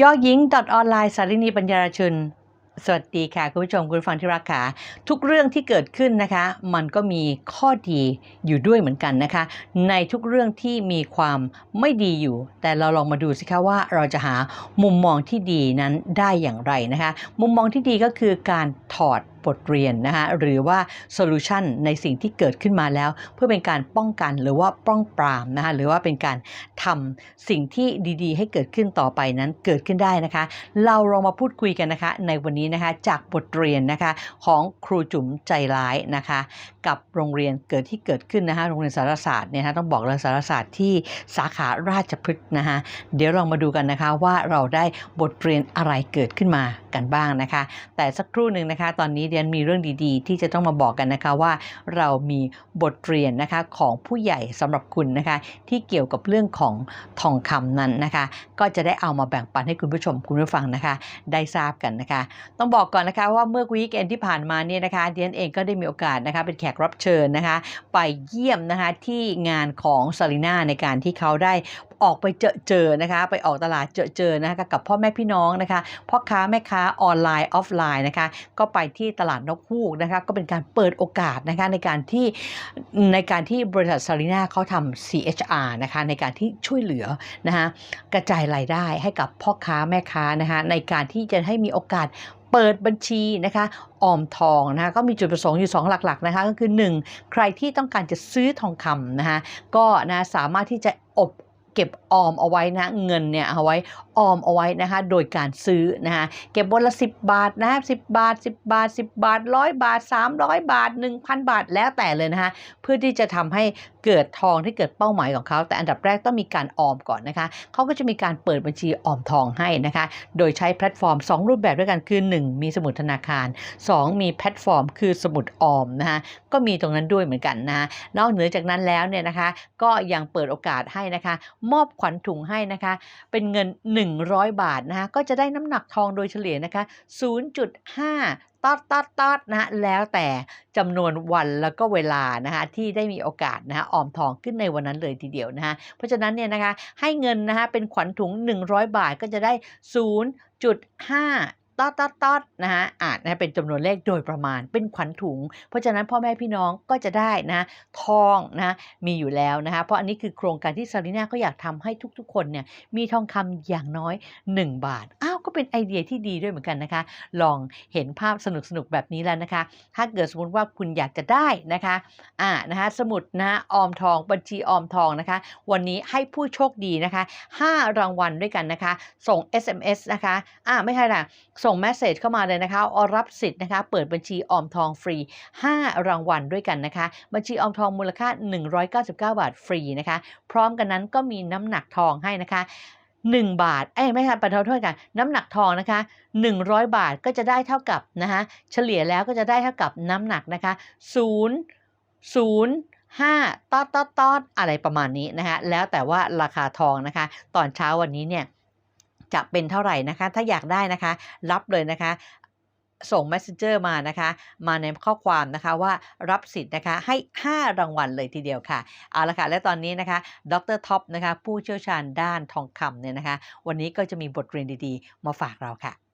ยอหญิงดอทออนไลน์สารินีปัญญาชุน สวัสดีค่ะ คุณผู้ชมคุณฟังที่รักค่ะ ทุกเรื่องที่เกิดขึ้นนะคะ มันก็มีข้อดีอยู่ด้วยเหมือนกันนะคะ ในทุกเรื่องที่มีความไม่ดีอยู่ แต่เราลองมาดูสิคะว่าเราจะหามุมมองที่ดีนั้นได้อย่างไรนะคะ มุมมองที่ดีก็คือการถอดบทเรียนนะคะหรือว่าโซลูชันในสิ่งที่เกิดขึ้นมาแล้ว เพื่อเป็นการป้องกันหรือว่าป้องปรามนะคะหรือว่าเป็นการทำสิ่งที่ดีๆ ให้เกิดขึ้นต่อไปนั้นเกิดขึ้นได้นะคะ เราลองมาพูดคุยกันนะคะในวันนี้นะคะจากบทเรียนนะคะของครูจุ๋มใจร้ายนะคะ กับโรงเรียนเกิดที่เกิดขึ้นนะคะโรงเรียนสารศาสตร์เนี่ยนะคะต้องบอกเลยสารศาสตร์ที่สาขาราชพฤกษ์นะคะเดี๋ยวลองมาดูกันนะคะว่าเราได้บทเรียนอะไรเกิดขึ้นมากันบ้างนะคะ แต่สักครู่หนึ่งนะคะ ตอนนี้เยนมีเรื่องดีๆ ที่จะต้องมาบอกกันนะคะว่าเรามีบทเรียนนะคะของผู้ใหญ่สำหรับคุณนะคะที่เกี่ยวกับเรื่องของทองคำนั้นนะคะ ก็จะได้เอามาแบ่งปันให้คุณผู้ชมคุณผู้ฟังนะคะ ได้ทราบกันนะคะ ต้องบอกก่อนนะคะว่าเมื่อวีคเอนที่ผ่านมาเนี่ยนะคะเดียนเองก็ได้มีโอกาสนะคะเป็นแขกรับเชิญนะคะ ไปเยี่ยมนะคะที่งานของซารีนาในการที่เขาได้ออกไปเจอเจอนะคะ ไปออกตลาดเจอเจอนะคะกับพ่อแม่พี่น้องนะคะพ่อค้าแม่ค้าออนไลน์ออฟไลน์นะคะ ก็ไปที่ตลาดนกฮูกนะคะก็เป็นการเปิดโอกาสนะคะในการที่ในการที่บริษัทซารีนาเขาทำ CHR นะคะในการที่ช่วยเหลือนะคะกระจายรายได้ให้กับพ่อค้าแม่ค้านะคะในการที่จะให้มีโอกาสเปิดบัญชีนะคะออมทองนะคะก็มีจุดประสงค์อยู่ 2 หลักๆนะคะก็คือ 1 ใครที่ต้องการจะซื้อทองคำนะคะก็นะสามารถที่จะอบ เก็บออมเอาไว้นะเงินเนี่ยเอาไว้ออมเอาไว้นะคะโดยการซื้อนะคะเก็บวันละ 10 บาทนะสิบบาท 10 บาท 10 บาทร้อยบาท 300 บาท 1,000 บาทแล้วแต่เลยนะคะเพื่อที่จะทำให้ เกิดทองที่เกิดเป้าหมายของเขา แต่อันดับแรกต้องมีการออมก่อนนะคะเขาก็จะมีการเปิดบัญชีออมทองให้นะคะ โดยใช้แพลตฟอร์ม 2 รูปแบบด้วยกันคือ 1 มีสมุดธนาคาร 2 มีแพลตฟอร์ม คือสมุดออมนะคะก็มีตรงนั้นด้วยเหมือนกันนะะนอกเหนือจากนั้นแล้วเนี่ยนะคะ ก็ยังเปิดโอกาสให้นะคะ มอบขวัญถุงให้นะคะ เป็นเงิน 100 บาทนะคะก็จะได้น้ำหนักทองโดยเฉลี่ยนะคะ0.5ตอดตอดตอดนะฮะแล้วแต่จำนวนวันแล้วก็เวลานะคะที่ได้มีโอกาสนะคะออมทองขึ้นในวันนั้นเลยทีเดียวนะคะเพราะฉะนั้นเนี่ยนะคะให้เงินนะคะเป็นขวัญถุง 100 บาทก็จะได้ 0.5 ตอดตอดตอดนะฮะอ่านะเป็นจำนวนเลขโดยประมาณเป็นขวัญถุง เพราะฉะนั้นพ่อแม่พี่น้องก็จะได้นะทองนะมีอยู่แล้วนะคะเพราะอันนี้คือโครงการที่ซาริน่าก็อยากทำให้ทุกๆ คนเนี่ยมีทองคำอย่างน้อย 1 บาทอ้าวก็เป็นไอเดียที่ดีด้วยเหมือนกันนะคะ ลองเห็นภาพสนุกๆแบบนี้แล้วนะคะ ถ้าเกิดสมมติว่าคุณอยากจะได้นะคะอ่านะคะสมุดนะออมทองบัญชีออมทองนะคะ วันนี้ให้ผู้โชคดีนะคะ 5 รางวัลด้วยกันนะคะ ส่ง SMS นะคะอ่าไม่ใช่ละส่งแมสเซจเข้ามาเลยนะคะอรับสิทธิ์นะคะเปิดบัญชีออมทองฟรี 5 รางวัลด้วยกันนะคะ บัญชีออมทองมูลค่า 199 บาทฟรีนะคะ พร้อมกันนั้นก็มีน้ำหนักทองให้นะคะ1 บาท เอ้ยไม่ใช่ประทานโทษกัน น้ำหนักทองนะคะ 100 บาทก็จะได้เท่ากับนะคะเฉลี่ยแล้วก็จะได้เท่ากับน้ำหนักนะคะ 0 0 5ตอดตอดตอดอะไรประมาณนี้นะคะ แล้วแต่ว่าราคาทองนะคะ ตอนเช้าวันนี้เนี่ย จะเป็นเท่าไหร่นะคะ ถ้าอยากได้นะคะ รับเลยนะคะส่ง Messenger มานะคะ มาในข้อความนะคะว่ารับสิทธิ์นะคะให้ 5 รางวัลเลยทีเดียวค่ะ เอาละค่ะ และตอนนี้นะคะ ดรท็อปนะคะ ผู้เชี่ยวชาญด้านทองคำเนี่ยนะคะ วันนี้ก็จะมีบทเรียนดีๆ มาฝากเราค่ะ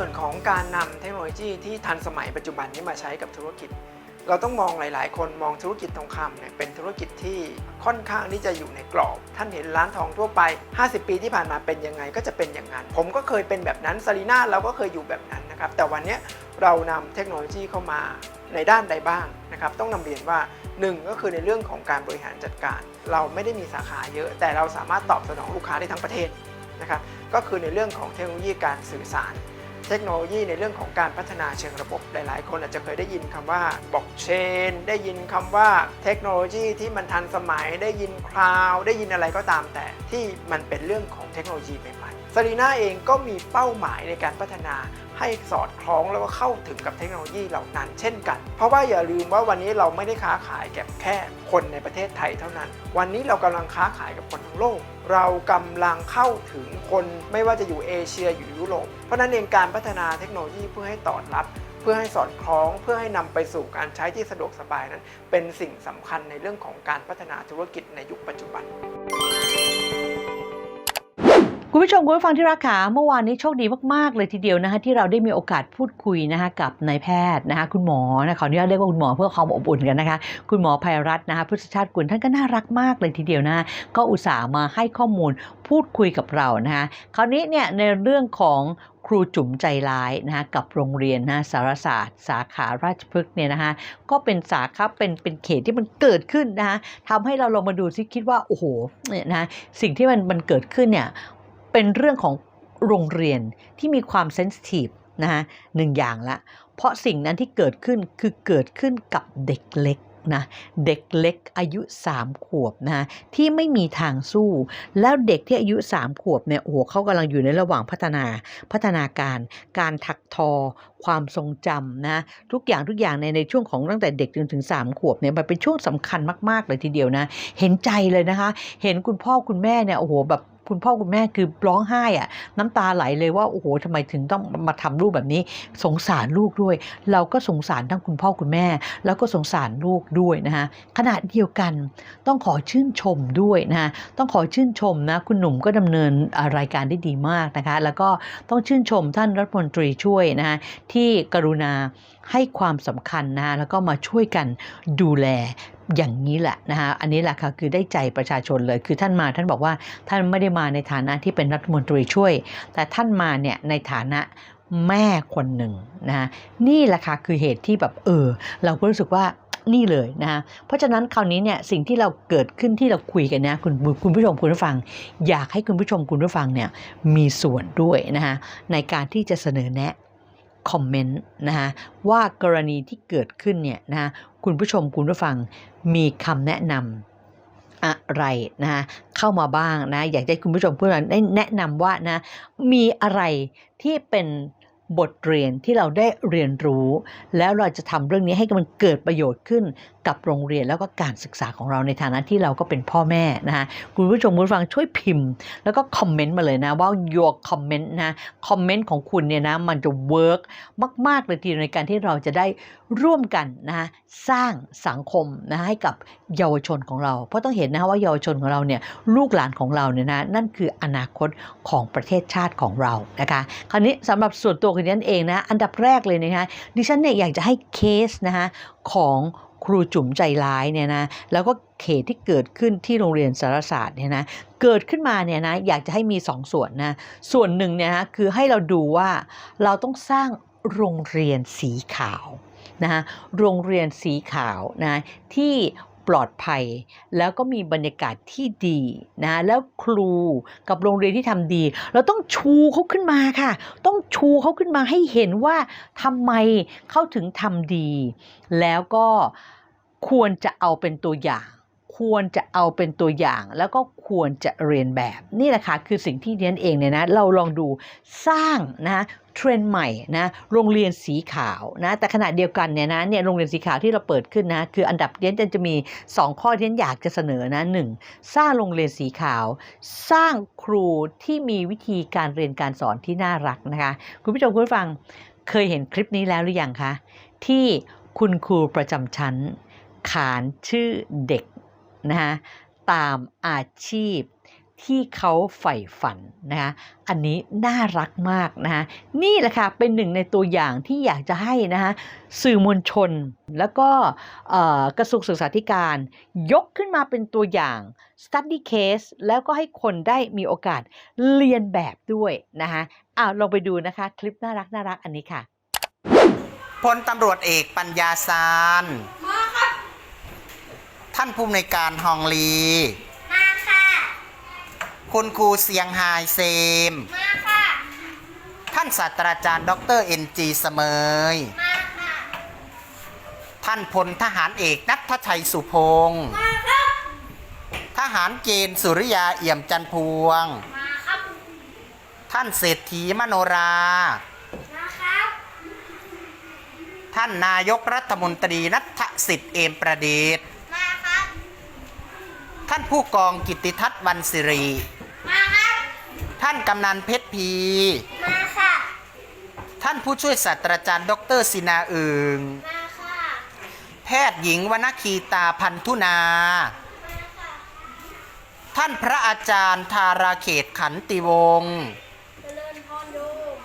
ส่วนของการนำเทคโนโลยีที่ทันสมัยปัจจุบันนี้มาใช้กับธุรกิจ เราต้องมองหลาย ๆ คนมองธุรกิจทองคำเนี่ยเป็นธุรกิจที่ค่อนข้างที่จะอยู่ในกรอบ ท่านเห็นร้านทองทั่วไป 50 ปีที่ผ่านมาเป็นยังไงก็จะเป็นอย่างนั้น ผมก็เคยเป็นแบบนั้นซารีนาเราก็เคยอยู่แบบนั้นนะครับ แต่วันนี้เรานำเทคโนโลยีเข้ามาในด้านใดบ้างนะครับ ต้องนำเรียนว่าหนึ่งก็คือในเรื่องของการบริหารจัดการ เราไม่ได้มีสาขาเยอะ แต่เราสามารถตอบสนองลูกค้าได้ทั้งประเทศนะครับ ก็คือในเรื่องของเทคโนโลยีการสื่อสาร เทคโนโลยีในเรื่องของการพัฒนาเชิงระบบ หลายๆ คนอาจจะเคยได้ยินคำว่าบล็อกเชนได้ยินคำว่าเทคโนโลยีที่มันทันสมัย ได้ยินคลาวด์ได้ยินอะไรก็ตามแต่ ที่มันเป็นเรื่องของเทคโนโลยีใหม่ๆซารีนาเองก็มีเป้าหมายในการพัฒนา ให้สอดคล้องแล้วก็เข้าถึงกับเทคโนโลยีเหล่านั้น เช่นกัน เพราะว่าอย่าลืมว่าวันนี้เราไม่ได้ค้าขายกับแค่คนในประเทศไทยเท่านั้น วันนี้เรากำลังค้าขายกับคนทั้งโลก เรากำลังเข้าถึงคนไม่ว่าจะอยู่เอเชียอยู่ยุโรปเพราะฉะนั้นเองการพัฒนาเทคโนโลยีเพื่อให้ตอบรับเพื่อให้สอดคล้องเพื่อให้นำไปสู่การใช้ที่สะดวกสบายนั้น เป็นสิ่งสำคัญในเรื่องของการพัฒนาธุรกิจในยุคปัจจุบัน คุณผู้ชมคุณผู้ฟังที่รักขาเมื่อวานนี้โชคดีมากๆเลยทีเดียวนะคะที่เราได้มีโอกาสพูดคุยนะคะกับนายแพทย์นะคะคุณหมอนะขออนุญาตเรียกว่าคุณหมอเพื่อความอบอุ่นกันนะคะคุณหมอภัยรัตน์นะคะพุทธชาติกุลท่านก็น่ารักมากเลยทีเดียวนะก็อุตส่าห์มาให้ข้อมูลพูดคุยกับเรานะคะคราวนี้เนี่ยในเรื่องของครูจุ๋มใจร้ายนะคะกับโรงเรียนนะสารศาสตร์ สาขาราชพฤกษ์เนี่ยนะคะก็เป็นสาขาเป็นเป็นเขตที่มันเกิดขึ้นนะคะทำให้เราลองมาดูซิคิดว่าโอ้โหเนี่ยนะสิ่งที่มันมันเกิดขึ้นเนี่ย เป็นเรื่องของโรงเรียนที่มีความเซนซิทีฟนะฮะหนึ่งอย่างละ เพราะสิ่งนั้นที่เกิดขึ้นคือเกิดขึ้นกับเด็กเล็กนะเด็กเล็กอายุ 3 ขวบนะฮะที่ไม่มีทางสู้ แล้วเด็กที่อายุ 3 ขวบเนี่ยโอ้โหเขากำลังอยู่ในระหว่างพัฒนาพัฒนาการ การถักทอ ความทรงจำนะทุกอย่างทุกอย่างในในช่วงของตั้งแต่เด็กจนถึง 3 ขวบเนี่ยมันเป็นช่วงสำคัญมาก ๆ เลยทีเดียวนะ เห็นใจเลยนะคะ เห็นคุณพ่อคุณแม่เนี่ยโอ้โหแบบ คุณพ่อคุณแม่คือร้องไห้อะน้ำตาไหลเลยว่าโอ้โหทำไมถึงต้องมาทำลูกแบบนี้ สงสารลูกด้วย เราก็สงสารทั้งคุณพ่อคุณแม่ แล้วก็สงสารลูกด้วยนะคะขณะเดียวกันต้องขอชื่นชมด้วยนะคะต้องขอชื่นชมนะคุณหนุ่มก็ดำเนินรายการได้ดีมากนะคะ แล้วก็ต้องชื่นชมท่านรัฐมนตรีช่วยนะคะที่กรุณา ให้ความสำคัญนะคะแล้วก็มาช่วยกันดูแลอย่างนี้แหละนะคะอันนี้แหละค่ะคือได้ใจประชาชนเลยคือท่านมาท่านบอกว่าท่านไม่ได้มาในฐานะที่เป็นรัฐมนตรีช่วย แต่ท่านมาเนี่ยในฐานะแม่คนหนึ่งนะคะนี่แหละค่ะคือเหตุที่แบบเออ เราก็รู้สึกว่านี่เลยนะคะเพราะฉะนั้นคราวนี้เนี่ยสิ่งที่เราเกิดขึ้นที่เราคุยกันนะคุณคุณผู้ชมคุณผู้ฟัง อยากให้คุณผู้ชมคุณผู้ฟังเนี่ยมีส่วนด้วยนะคะในการที่จะเสนอแนะ คอมเมนต์นะคะว่ากรณีที่เกิดขึ้นเนี่ยนะคะคุณผู้ชมคุณผู้ฟังมีคำแนะนำอะไรนะะเข้ามาบ้างนะอยากให้คุณผู้ชมเพื่อนได้แนะนำว่านะมีอะไรที่เป็น บทเรียนที่เราได้เรียนรู้ แล้วเราจะทำเรื่องนี้ให้มันเกิดประโยชน์ขึ้นกับโรงเรียนแล้วก็การศึกษาของเราในฐานะที่เราก็เป็นพ่อแม่นะคะคุณผู้ชมคุณฟังช่วยพิมพ์ แล้วก็คอมเมนต์มาเลยนะว่า your comment นะคอมเมนต์ของคุณเนี่ยนะมันจะ work มาก ๆ เลยทีในการที่เราจะได้ ร่วมกันนะสร้างสังคมนะให้กับเยาวชนของเรา เพราะต้องเห็นนะว่าเยาวชนของเราเนี่ยลูกหลานของเราเนี่ยนะนั่นคืออนาคตของประเทศชาติของเรานะคะคราวนี้สำหรับส่วนตัวคนนั้นเองนะอันดับแรกเลยนะคะดิฉันเนี่ยอยากจะให้เคสนะคะของครูจุ๋มใจร้ายเนี่ยนะแล้วก็เขตที่เกิดขึ้นที่โรงเรียนสารศาสตร์เนี่ยนะเกิดขึ้นมาเนี่ยนะอยากจะให้มีสองส่วนนะส่วนหนึ่งเนี่ยนะคือให้เราดูว่าเราต้องสร้างโรงเรียนสีขาว นะคะโรงเรียนสีขาวนะที่ปลอดภัย แล้วก็มีบรรยากาศที่ดีนะแล้วครูกับโรงเรียนที่ทำดี เราต้องชูเขาขึ้นมาค่ะ ต้องชูเขาขึ้นมาให้เห็นว่าทำไมเขาถึงทำดี แล้วก็ควรจะเอาเป็นตัวอย่าง ควรจะเอาเป็นตัวอย่าง แล้วก็ควรจะเรียนแบบ นี่แหละค่ะคือสิ่งที่เรียนเองเนี่ยนะเราลองดูสร้างนะ เทรนด์ใหม่นะโรงเรียนสีขาวนะแต่ขณะเดียวกันเนี่ยนะเนี่ยโรงเรียนสีขาวที่เราเปิดขึ้นนะคืออันดับเรียนจะมี 2 ข้อที่ฉันอยากจะเสนอนะหนึ่งสร้างโรงเรียนสีขาว สร้างครูที่มีวิธีการเรียนการสอนที่น่ารักนะคะคุณผู้ชมคุณผู้ฟังเคยเห็นคลิปนี้แล้วหรือยังคะที่คุณครูประจำชั้น ขานชื่อเด็กนะคะตามอาชีพ ที่เขาใฝ่ฝันนะคะอันนี้น่ารักมากนะคะนี่แหละค่ะเป็นหนึ่งในตัวอย่างที่อยากจะให้นะคะสื่อมวลชน แล้วก็กระทรวงศึกษาธิการ ยกขึ้นมาเป็นตัวอย่าง study case แล้วก็ให้คนได้มีโอกาสเรียนแบบด้วยนะคะอ้าวลองไปดูนะคะคลิปน่ารักน่ารักอันนี้ค่ะพลตำรวจเอกปัญญาซานท่านผู้อำนวยการฮองลี คุณครูเซียงไฮเซม มาค่ะ ท่านศาสตราจารย์ดรเอ็นจีเสมย มาค่ะ ท่านพลทหารเอกนัทชัยสุพงศ์มาครับ ทหารเกณฑ์สุริยาเอี่ยมจันพวง มาครับ ท่านเศรษฐีมโนรา มาครับ ท่านนายกรัฐมนตรีนัทสิทธิ์เอมประดิษฐ์มาครับ ท่านผู้กองกิตติทัศน์วันสิริมาครับ ท่านกำนันเพชรพีมาค่ะท่านท่านผู้ช่วยศาสตราจารย์ ดรศินาเอิงมาค่ะ แพทย์หญิงวรรณคีตาพันธุนามาค่ะท่านพระอาจารย์ธาราเขตขันติวงศ์ เจริญพรโยม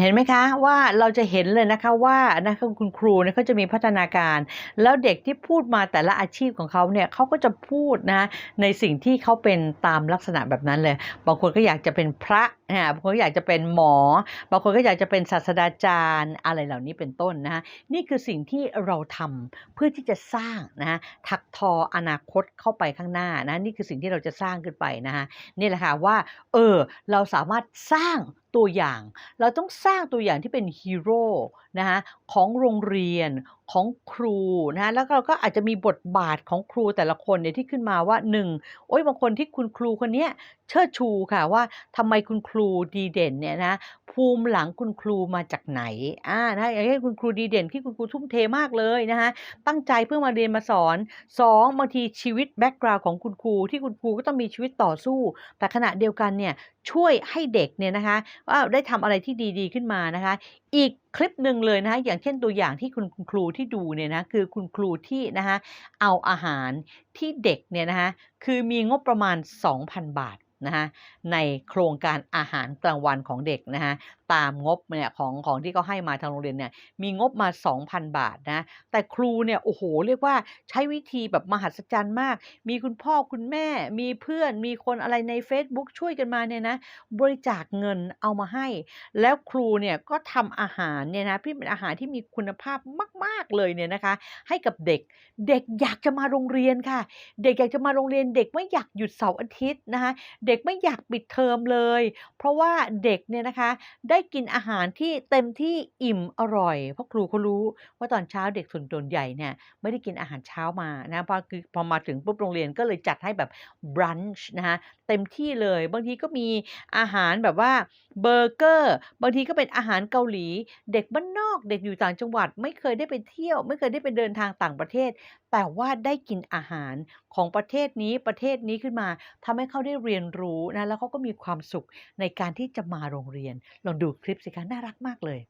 เห็นไหมคะว่าเราจะเห็นเลยนะคะว่านะคะคุณครูเนี่ยเขาจะมีพัฒนาการ แล้วเด็กที่พูดมาแต่ละอาชีพของเขาเนี่ยเขาก็จะพูดนะในสิ่งที่เขาเป็นตามลักษณะแบบนั้นเลย บางคนก็อยากจะเป็นพระนะบางคนก็อยากจะเป็นหมอ บางคนก็อยากจะเป็นศาสตราจารย์อะไรเหล่านี้เป็นต้นนะนี่คือสิ่งที่เราทำเพื่อที่จะสร้างนะถักทออนาคตเข้าไปข้างหน้านะนี่คือสิ่งที่เราจะสร้างขึ้นไปนะคะนี่แหละค่ะว่าเออเราสามารถสร้าง ตัวอย่าง เราต้องสร้างตัวอย่างที่เป็นฮีโร่นะคะของโรงเรียนของครูนะแล้วเราก็อาจจะมีบทบาทของครูแต่ละคนเนี่ยที่ขึ้นมาว่าหนึ่งโอ้ยบางคนที่คุณครูคนเนี้ยเชิดชูค่ะว่าทำไมคุณครูดีเด่นเนี่ยนะภูมิหลังคุณครูมาจากไหนอ่านะอย่างเช่นคุณครูดีเด่นที่คุณครูทุ่มเทมากเลยนะคะตั้งใจเพื่อมาเรียนมาสอนสองบางทีชีวิตแบ็กกราวของคุณครูที่คุณครูก็ต้องมีชีวิตต่อสู้ แต่ขณะเดียวกันเนี่ยช่วยให้เด็กเนี่ยนะคะว่าได้ทำอะไรที่ดีๆขึ้นมานะคะ อีก คลิปหนึ่งเลยนะคะอย่างเช่นตัวอย่างที่คุณครูที่ดูเนี่ยนะคือคุณครูที่นะคะเอาอาหารที่เด็กเนี่ยนะคะคือมีงบประมาณ 2,000 บาทนะคะในโครงการอาหารกลางวันของเด็กนะคะตามงบเนี่ยของของที่เขาให้มาทางโรงเรียนเนี่ยมีงบมา 2,000 บาทนะแต่ครูเนี่ยโอ้โหเรียกว่าใช้วิธีแบบมหัศจรรย์มาก มีคุณพ่อคุณแม่มีเพื่อนมีคนอะไรใน Facebook ช่วยกันมาเนี่ยนะบริจาคเงินเอามาให้ แล้วครูเนี่ยก็ทำอาหารเนี่ยนะที่เป็นอาหารที่มีคุณภาพมาก ๆเลยเนี่ยนะคะ ให้กับเด็กเด็กอยากจะมาโรงเรียนค่ะ เด็กอยากจะมาโรงเรียน เด็กไม่อยากหยุดเสาร์อาทิตย์นะคะเด็กไม่อยากปิดเทอมเลย เพราะว่าเด็กเนี่ยนะคะไได้กินอาหารที่เต็มที่อิ่มอร่อย เพราะครูเขารู้ว่าตอนเช้าเด็กส่วนนใหญ่เนี่ยไม่ได้กินอาหารเช้ามานะพอคือพอมาถึงปุ๊บโรงเรียนก็เลยจัดให้แบบ brunch นะคะเต็มที่เลยบางทีก็มีอาหารแบบว่าเบอร์เกอร์บางทีก็เป็นอาหารเกาหลี เด็กบ้านนอกเด็กอยู่ต่างจังหวัด ไม่เคยได้ไปเที่ยว ไม่เคยได้ไปเดินทางต่างประเทศ แต่ว่าได้กินอาหาร ของประเทศนี้ประเทศนี้ขึ้นมาทำให้เขาได้เรียนรู้นะแล้วเขาก็มีความสุขในการที่จะมาโรงเรียน ลองดูคลิปสิคะน่ารักมากเลย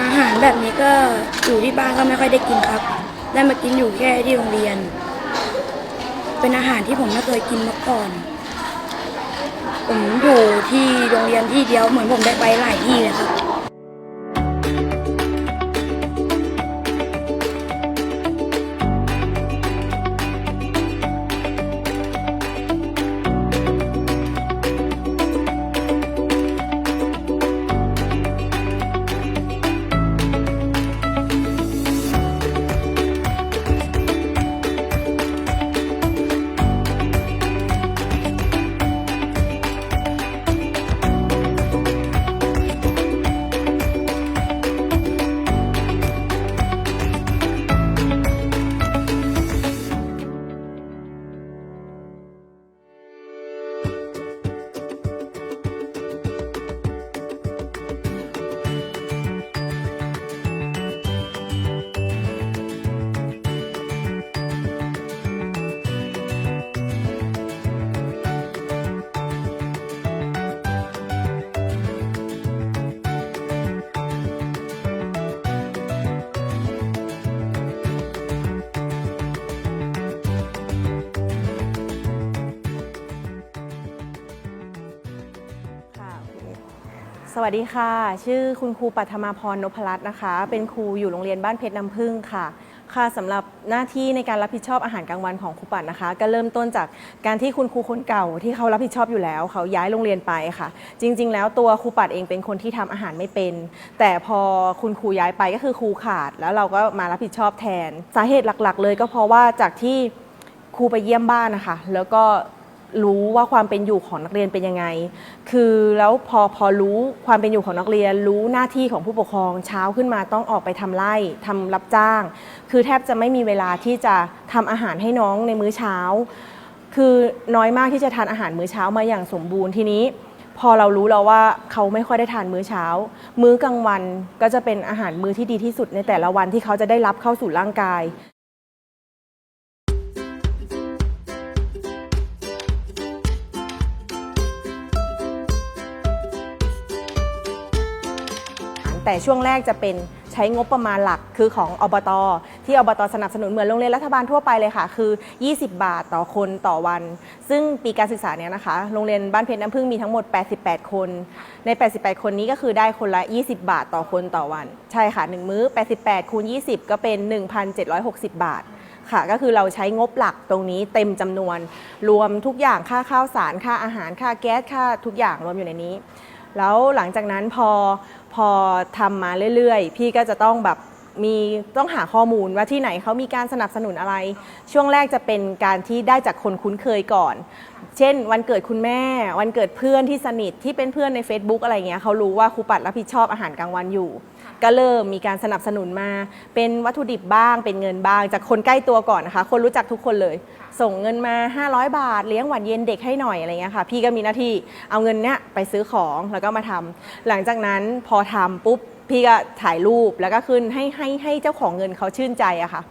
อาหารแบบนี้ก็อยู่ที่บ้านก็ไม่ค่อยได้กินครับ ได้มากินอยู่แค่ที่โรงเรียน เป็นอาหารที่ผมไม่เคยกินมาก่อน ผมอยู่ที่โรงเรียนที่เดียวเหมือนผมได้ไปหลายที่เลยครับ วัสดีค่ะ ชื่อคุณครูปัทมาพรนพรัตน์นะคะ เป็นครูอยู่โรงเรียนบ้านเพชรน้ำพึ่งค่ะ ค่ะสำหรับหน้าที่ในการรับผิดชอบอาหารกลางวันของครูปัดนะคะ ก็เริ่มต้นจากการที่คุณครูคนเก่าที่เขารับผิดชอบอยู่แล้ว เขาย้ายโรงเรียนไปค่ะ จริง ๆ แล้วตัวครูปัดเองเป็นคนที่ทำอาหารไม่เป็น แต่พอคุณครูย้ายไปก็คือครูขาด แล้วเราก็มารับผิดชอบแทน สาเหตุหลัก ๆ เลยก็เพราะว่าจากที่ครูไปเยี่ยมบ้านนะคะ แล้วก็ รู้ว่าความเป็นอยู่ของนักเรียนเป็นยังไง คือแล้วพอพอรู้ความเป็นอยู่ของนักเรียน รู้หน้าที่ของผู้ปกครองเช้าขึ้นมาต้องออกไปทำไร่ทำรับจ้าง คือแทบจะไม่มีเวลาที่จะทำอาหารให้น้องในมื้อเช้า คือน้อยมากที่จะทานอาหารมื้อเช้ามาอย่างสมบูรณ์ทีนี้ พอเรารู้แล้วว่าเขาไม่ค่อยได้ทานมื้อเช้า มื้อกลางวันก็จะเป็นอาหารมื้อที่ดีที่สุดในแต่ละวันที่เขาจะได้รับเข้าสู่ร่างกาย แต่ช่วงแรกจะเป็นใช้งบประมาณหลักคือของอบต ที่อบตสนับสนุนเหมือนโรงเรียนรัฐบาลทั่วไปเลยค่ะ คือ 20 บาทต่อคนต่อวัน ซึ่งปีการศึกษาเนี้ยนะคะ โรงเรียนบ้านเพชรน้ำพึ่งมีทั้งหมด 88 คน ใน 88 คนนี้ก็คือได้คนละ 20 บาทต่อคนต่อวัน ใช่ค่ะ 1 มื้อ 88คูณ20 ก็เป็น 1,760 บาทค่ะก็คือเราใช้งบหลักตรงนี้เต็มจำนวน รวมทุกอย่างค่าข้าวสารค่าอาหารค่าแก๊สค่าทุกอย่างรวมอยู่ในนี้ แล้วหลังจากนั้นพอ พอทำมาเรื่อยๆ พี่ก็จะต้องแบบ มีต้องหาข้อมูลว่าที่ไหนเขามีการสนับสนุนอะไร ช่วงแรกจะเป็นการที่ได้จากคนคุ้นเคยก่อน เช่น วันเกิดคุณแม่ วันเกิดเพื่อนที่สนิทที่เป็นเพื่อนใน Facebook อะไรเงี้ยเขารู้ว่าครูปัดรับผิดชอบอาหารกลางวันอยู่ ก็เริ่มมีการสนับสนุนมา เป็นวัตถุดิบบ้าง เป็นเงินบ้าง จากคนใกล้ตัวก่อนนะคะ คนรู้จักทุกคนเลย ส่งเงินมา 500 บาท เลี้ยงหวานเย็นเด็กให้หน่อยอะไรเงี้ยค่ะ พี่ก็มีหน้าที่เอาเงินเนี้ยไปซื้อของแล้วก็มาทำหลังจากนั้นพอทำปุ๊บ พี่ก็ถ่ายรูปแล้วก็ขึ้นให้ให้ให้เจ้าของเงินเขาชื่นใจอะค่ะ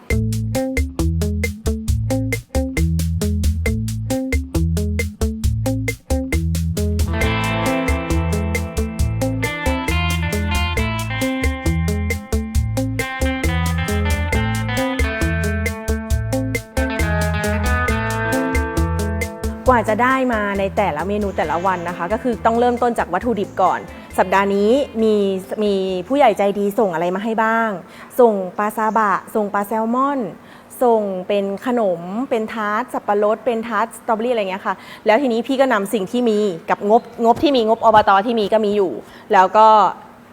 กว่าจะได้มาในแต่ละเมนูแต่ละวันนะคะ ก็คือต้องเริ่มต้นจากวัตถุดิบก่อน สัปดาห์นี้มีมีผู้ใหญ่ใจดีส่งอะไรมาให้บ้าง ส่งปลาซาบะ ส่งปลาแซลมอน ส่งเป็นขนม เป็นทาร์ตสับปะรด เป็นทาร์ตสตรอเบอรี่อะไรเงี้ยค่ะ แล้วทีนี้พี่ก็นำสิ่งที่มีกับงบงบที่มีงบอบตที่มีก็มีอยู่ แล้วก็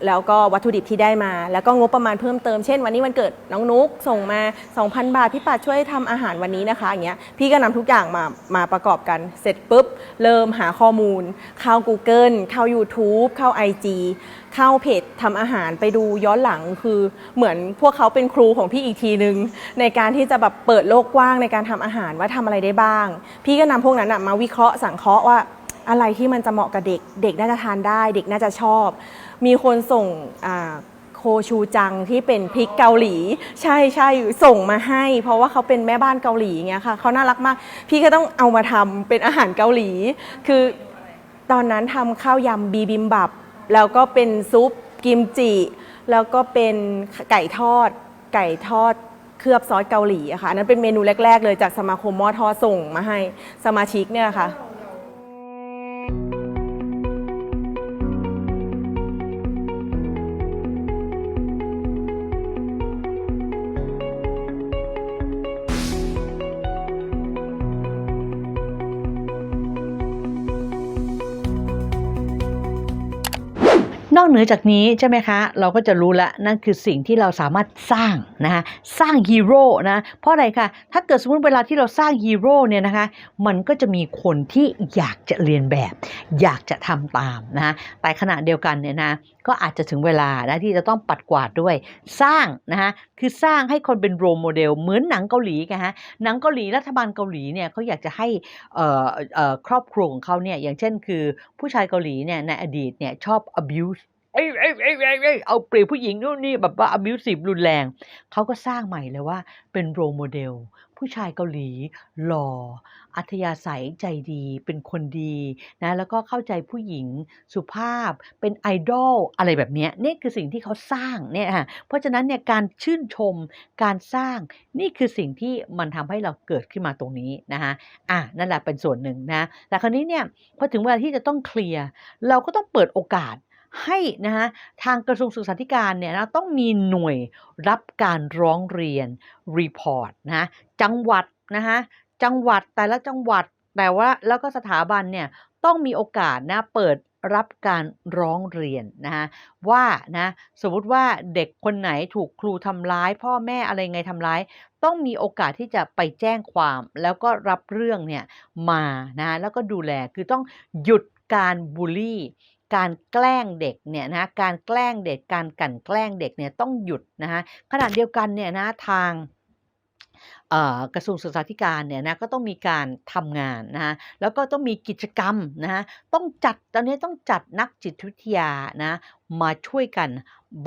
แล้วก็วัตถุดิบที่ได้มา แล้วก็งบประมาณเพิ่มเติม เช่น วันนี้วันเกิดน้องนุกส่งมา 2,000 บาท พี่ปัดช่วยทำอาหารวันนี้นะคะอย่างเงี้ยพี่ก็นำทุกอย่างมามาประกอบกันเสร็จปุ๊บ เริ่มหาข้อมูล เข้า Google เข้า YouTube เข้า IG เข้าเพจทำอาหารไปดูย้อนหลังคือเหมือนพวกเขาเป็นครูของพี่อีกทีนึง ในการที่จะแบบเปิดโลกกว้างในการทำอาหารว่าทำอะไรได้บ้าง พี่ก็นำพวกนั้นมาวิเคราะห์สังเคราะห์ว่าอะไรที่มันจะเหมาะกับเด็ก เด็กน่าจะทานได้ เด็กน่าจะชอบ มีคนส่งโคชูจังที่เป็นพริกเกาหลี ใช่ใช่ส่งมาให้ เพราะว่าเขาเป็นแม่บ้านเกาหลีอย่างเงี้ยค่ะเขาน่ารักมาก พี่ก็ต้องเอามาทำเป็นอาหารเกาหลี คือตอนนั้นทำข้าวยำบีบิมบับ แล้วก็เป็นซุปกิมจิ แล้วก็เป็นไก่ทอด ไก่ทอดเคลือบซอสเกาหลีอะค่ะอันนั้นเป็นเมนูแรก ๆ เลยจากสมาคมมอทอส่งมาให้สมาชิกเนี่ยค่ะ เหนือจากนี้ใช่ไหมคะ เราก็จะรู้ละนั่นคือสิ่งที่เราสามารถสร้างนะคะสร้างฮีโร่นะเพราะอะไรคะถ้าเกิดสมมติเวลาที่เราสร้างฮีโร่เนี่ยนะคะมันก็จะมีคนที่อยากจะเรียนแบบ อยากจะทำตามนะะแต่ขณะเดียวกันเนี่ยนะก็อาจจะถึงเวลานะที่จะต้องปัดกวาดด้วย สร้างนะคะคือสร้างให้คนเป็นโรโมเดล เหมือนหนังเกาหลีไงฮะหนังเกาหลีรัฐบาลเกาหลีเนี่ยเขาอยากจะให้เอ่อเอ่อครอบครัวของเขาเนี่ยอย่างเช่นคือผู้ชายเกาหลีเนี่ยในอดีตเนี่ยชอบ abuse เอ้ยเอ้ยเอ้ยเอ้ยเอ้ยเอาเปรียบผู้หญิงนู่นนี่แบบว่า abusive รุนแรง เขาก็สร้างใหม่เลยว่าเป็นโรโมเดล ผู้ชายเกาหลี หล่อ อัธยาศัยใจดี เป็นคนดีนะแล้วก็เข้าใจผู้หญิงสุภาพเป็นไอดอลอะไรแบบเนี้ยนี่คือสิ่งที่เขาสร้างเนี่ยค่ะเพราะฉะนั้นเนี่ยการชื่นชมการสร้างนี่คือสิ่งที่มันทำให้เราเกิดขึ้นมาตรงนี้นะคะอะนั่นแหละเป็นส่วนหนึ่งนะแต่คราวนี้เนี่ยพอถึงเวลาที่จะต้องเคลียร์เราก็ต้องเปิดโอกาส ให้นะคะทางกระทรวงศึกษาธิการเนี่ยนะต้องมีหน่วยรับการร้องเรียนรีพอร์ตนะจังหวัดนะคะจังหวัดแต่ละจังหวัดแต่ว่าแล้วก็สถาบันเนี่ยต้องมีโอกาสนะเปิดรับการร้องเรียนนะคะว่านะสมมติว่าเด็กคนไหนถูกครูทำร้าย พ่อแม่อะไรไงทำร้าย ต้องมีโอกาสที่จะไปแจ้งความ แล้วก็รับเรื่องเนี่ยมานะแล้วก็ดูแลคือต้องหยุดการบูลลี่ การแกล้งเด็กเนี่ยนะการแกล้งเด็กการกลั่นแกล้งเด็กเนี่ยต้องหยุดนะคะขณะเดียวกันเนี่ยนะทางกระทรวงศึกษาธิการเนี่ยนะก็ต้องมีการทำงานนะคะแล้วก็ต้องมีกิจกรรมนะคะต้องจัดตอนนี้ต้องจัดนักจิตวิทยานะมาช่วยกัน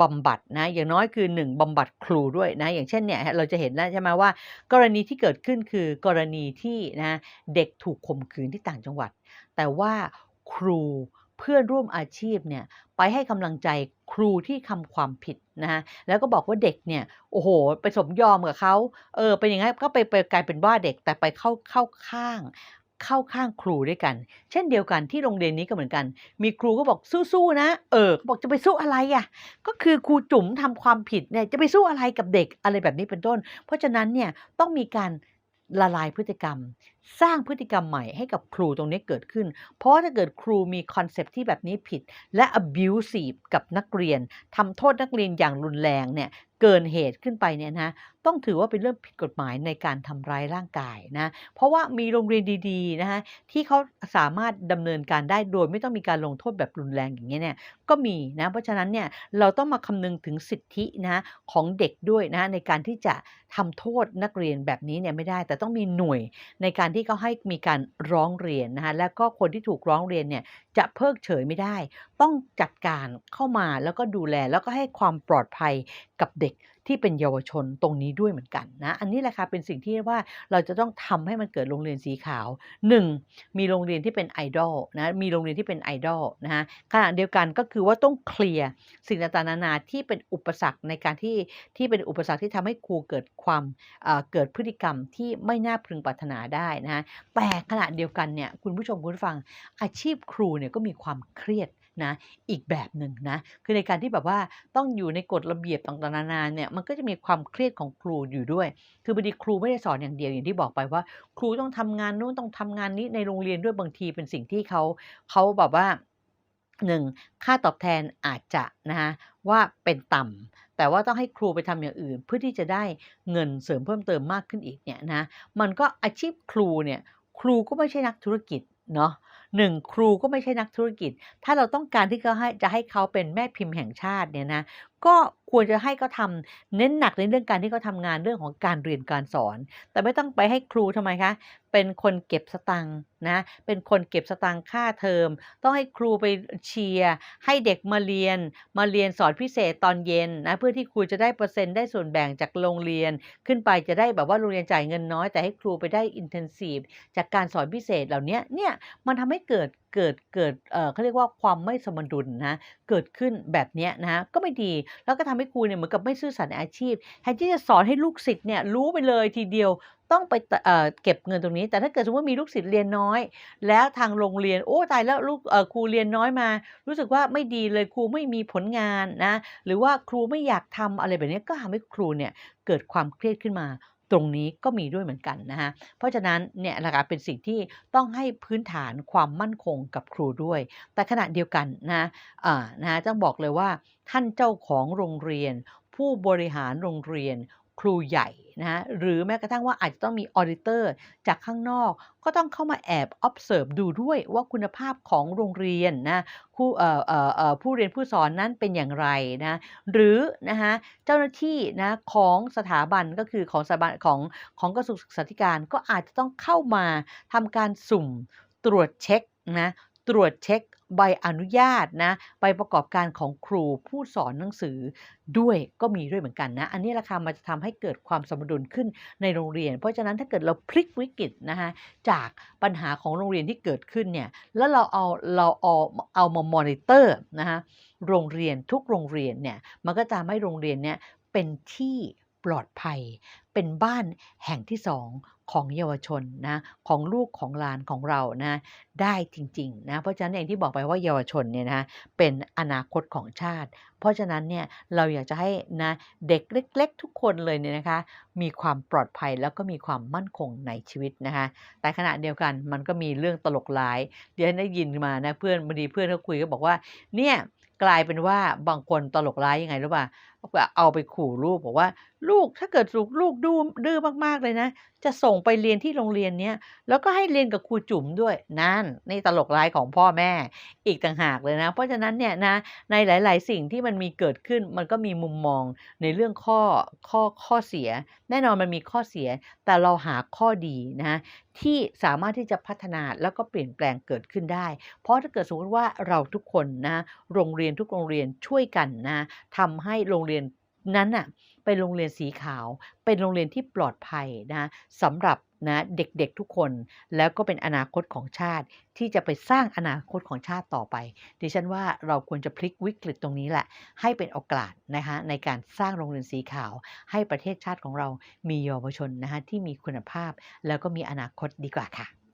บำบัดนะอย่างน้อยคือ 1บำบัดครูด้วยนะอย่างเช่นเนี่ยเราจะเห็นแล้วใช่ไหมว่า กรณีที่เกิดขึ้นคือกรณีที่นะเด็กถูกข่มขืนที่ต่างจังหวัด แต่ว่าครู เพื่อนร่วมอาชีพเนี่ยไปให้กำลังใจครูที่ทำความผิดนะฮะแล้วก็บอกว่าเด็กเนี่ยโอ้โห ไปสมยอมกับเขาเออเป็นอย่างนั้นก็ไปไปกลายเป็นว่าเด็กแต่ไปเข้าเข้าข้างเข้าข้างครูด้วยกัน เช่นเดียวกันที่โรงเรียนนี้ก็เหมือนกัน มีครูก็บอกสู้ๆนะ เออบอกจะไปสู้อะไรอะ ก็คือครูจุ๋มทำความผิดเนี่ยจะไปสู้อะไรกับเด็กอะไรแบบนี้เป็นต้น เพราะฉะนั้นเนี่ยต้องมีการละลายพฤติกรรม สร้างพฤติกรรมใหม่ให้กับครูตรงนี้เกิดขึ้น เพราะถ้าเกิดครูมีคอนเซปที่แบบนี้ผิด และ abusive กับนักเรียนทำโทษนักเรียนอย่างรุนแรงเนี่ยเกินเหตุขึ้นไปเนี่ยนะต้องถือว่าเป็นเรื่องผิดกฎหมายในการทำร้ายร่างกายนะเพราะว่ามีโรงเรียนดีๆนะคะที่เขาสามารถดำเนินการได้โดยไม่ต้องมีการลงโทษแบบรุนแรงอย่างเงี้ยเนี่ยก็มีนะเพราะฉะนั้นเนี่ยเราต้องมาคำนึงถึงสิทธินะของเด็กด้วยนะในการที่จะทำโทษนักเรียนแบบนี้เนี่ยไม่ได้ แต่ต้องมีหน่วยในการที่เขาให้มีการร้องเรียนนะคะแล้วก็คนที่ถูกร้องเรียนเนี่ย จะเพิกเฉยไม่ได้ ต้องจัดการเข้ามาแล้วก็ดูแลแล้วก็ให้ความปลอดภัยกับเด็ก ที่เป็นเยาวชนตรงนี้ด้วยเหมือนกันนะ อันนี้แหละค่ะเป็นสิ่งที่ว่าเราจะต้องทำให้มันเกิดโรงเรียนสีขาว 1. มีโรงเรียนที่เป็นไอดอลนะมีโรงเรียนที่เป็นไอดอลนะฮะขณะเดียวกันก็คือว่าต้องเคลียร์สิ่งต่างๆนานาที่เป็นอุปสรรคในการที่ที่เป็นอุปสรรคที่ทำให้ครูเกิดความเเกิดพฤติกรรมที่ไม่น่าพึงปรารถนาได้นะฮะแต่ขณะเดียวกันเนี่ยคุณผู้ชมคุณผู้ฟังอาชีพครูเนี่ยก็มีความเครียด นะอีกแบบหนึ่งนะคือในการที่แบบว่าต้องอยู่ในกฎระเบียบต่างๆนานาเนี่ยมันก็จะมีความเครียดของครูอยู่ด้วย คือบางทีครูไม่ได้สอนอย่างเดียวอย่างที่บอกไปว่า ครูต้องทำงานนู้นต้องทำงานนี้ในโรงเรียนด้วยบางทีเป็นสิ่งที่เขาเขาแบบว่าหนึ่งค่าตอบแทนอาจจะนะคะว่าเป็นต่ำแต่ว่าต้องให้ครูไปทำอย่างอื่น เพื่อที่จะได้เงินเสริมเพิ่มเติมมากขึ้นอีกเนี่ยนะมันก็อาชีพครูเนี่ยครูก็ไม่ใช่นักธุรกิจเนาะ หนึ่งครูก็ไม่ใช่นักธุรกิจ ถ้าเราต้องการที่เขาให้จะให้เขาเป็นแม่พิมพ์แห่งชาติเนี่ยนะก็ควรจะให้เขาทำเน้นหนักในเรื่องการที่เขาทำงานเรื่องของการเรียนการสอน แต่ไม่ต้องไปให้ครูทำไมคะเป็นคนเก็บสตังค์นะเป็นคนเก็บสตังค์ค่าเทอม ต้องให้ครูไปเชียร์ให้เด็กมาเรียน มาเรียนสอนพิเศษตอนเย็นนะเพื่อที่ครูจะได้เปอร์เซ็นต์ได้ส่วนแบ่งจากโรงเรียน ขึ้นไปจะได้แบบว่าโรงเรียนจ่ายเงินน้อย แต่ให้ครูไปได้อินเทนซีฟจากการสอนพิเศษเหล่านี้เนี่ยมันทำให้เกิดเกิดเกิดเออเขาเรียกว่าความไม่สมดุลนะเกิดขึ้นแบบนี้นะก็ไม่ดีแล้วก็ทำให้ครูเนี่ยเหมือนกับไม่ซื่อสัตย์ในอาชีพแทนที่จะสอนให้ลูกศิษย์เนี่ยรู้ไปเลยทีเดียวต้องไปเเก็บเงินตรงนี้ แต่ถ้าเกิดสมมติว่ามีลูกศิษย์เรียนน้อย แล้วทางโรงเรียนโอ้ตายแล้วลูกครูเรียนน้อยมา รู้สึกว่าไม่ดีเลยครูไม่มีผลงานนะหรือว่าครูไม่อยากทำอะไรแบบนี้ก็ทำให้ครูเนี่ยเกิดความเครียดขึ้นมา ตรงนี้ก็มีด้วยเหมือนกันนะคะเพราะฉะนั้นเนี่ยนะคะเป็นสิ่งที่ต้องให้พื้นฐานความมั่นคงกับครูด้วย แต่ขณะเดียวกันนะอ่านะต้องบอกเลยว่าท่านเจ้าของโรงเรียน ผู้บริหารโรงเรียน ครูใหญ่นะหรือแม้กระทั่งว่าอาจจะต้องมีออ d ดิเตอร์จากข้างนอก ก็ต้องเข้ามาแอบ observe ดูด้วยว่าคุณภาพของโรงเรียนนะครูเอ่อเอ่อเอ่อผู้เรียนผู้สอนนั้นเป็นอย่างไรนะหรือนะคะเจ้าหน้าที่นะของสถาบันก็คือของสถาบันของของกระทรวงศึกษาธิการก็อาจจะต้องเข้ามาทำการสุ่มตรวจเช็คนะ ตรวจเช็คใบอนุญาตนะใบประกอบการของครูผู้สอนหนังสือด้วยก็มีด้วยเหมือนกันนะ อันนี้ราคามันจะทำให้เกิดความสมดุลขึ้นในโรงเรียน เพราะฉะนั้นถ้าเกิดเราพลิกวิกฤตนะคะจากปัญหาของโรงเรียนที่เกิดขึ้นเนี่ยแล้วเราเอาเราเอาเอามามอนิเตอร์นะคะโรงเรียนทุกโรงเรียนเนี่ยมันก็จะทำให้โรงเรียนเนี่ยเป็นที่ปลอดภัย เป็นบ้านแห่งที่สอง ของเยาวชนนะของลูกของหลานของเรานะได้จริงๆนะเพราะฉะนั้นเองที่บอกไปว่าเยาวชนเนี่ยนะเป็นอนาคตของชาติ เพราะฉะนั้นเนี่ยเราอยากจะให้นะเด็กเล็ก ๆ ทุกคนเลยเนี่ยนะคะมีความปลอดภัยแล้วก็มีความมั่นคงในชีวิตนะคะแต่ขณะเดียวกันมันก็มีเรื่องตลกร้ายเดี๋ยวได้ยินมานะเพื่อนบางทีเพื่อนเขาคุยก็บอกว่าเนี่ยกลายเป็นว่าบางคนตลกร้ายยังไงรู้ป่ะ เอาไปขู่ลูกบอกว่า ลูกถ้าเกิดลูกลูกดื้อดื้อมากๆเลยนะ จะส่งไปเรียนที่โรงเรียนเนี้ยแล้วก็ให้เรียนกับครูจุ๋มด้วยนั่นนี่ตลกร้ายของพ่อแม่ อีกต่างหากเลยนะ เพราะฉะนั้นเนี่ยนะในหลาย ๆ สิ่งที่มันมีเกิดขึ้นมันก็มีมุมมองในเรื่องข้อข้อข้อเสีย แน่นอนมันมีข้อเสีย แต่เราหาข้อดีนะที่สามารถที่จะพัฒนาแล้วก็เปลี่ยนแปลงเกิดขึ้นได้ เพราะถ้าเกิดสมมติว่าเราทุกคนนะโรงเรียนทุกโรงเรียนช่วยกันนะทำให้โรงเรียนนั้นน่ะเป็นโรงเรียนสีขาว เป็นโรงเรียนที่ปลอดภัยนะสำหรับนะเด็กๆทุกคนแล้วก็เป็นอนาคตของชาติ ที่จะไปสร้างอนาคตของชาติต่อไป ดิฉันว่าเราควรจะพลิกวิกฤตตรงนี้แหละ ให้เป็นโอกาสนะคะในการสร้างโรงเรียนสีขาว ให้ประเทศชาติของเรามีเยาวชนนะคะที่มีคุณภาพ แล้วก็มีอนาคตดีกว่าค่ะ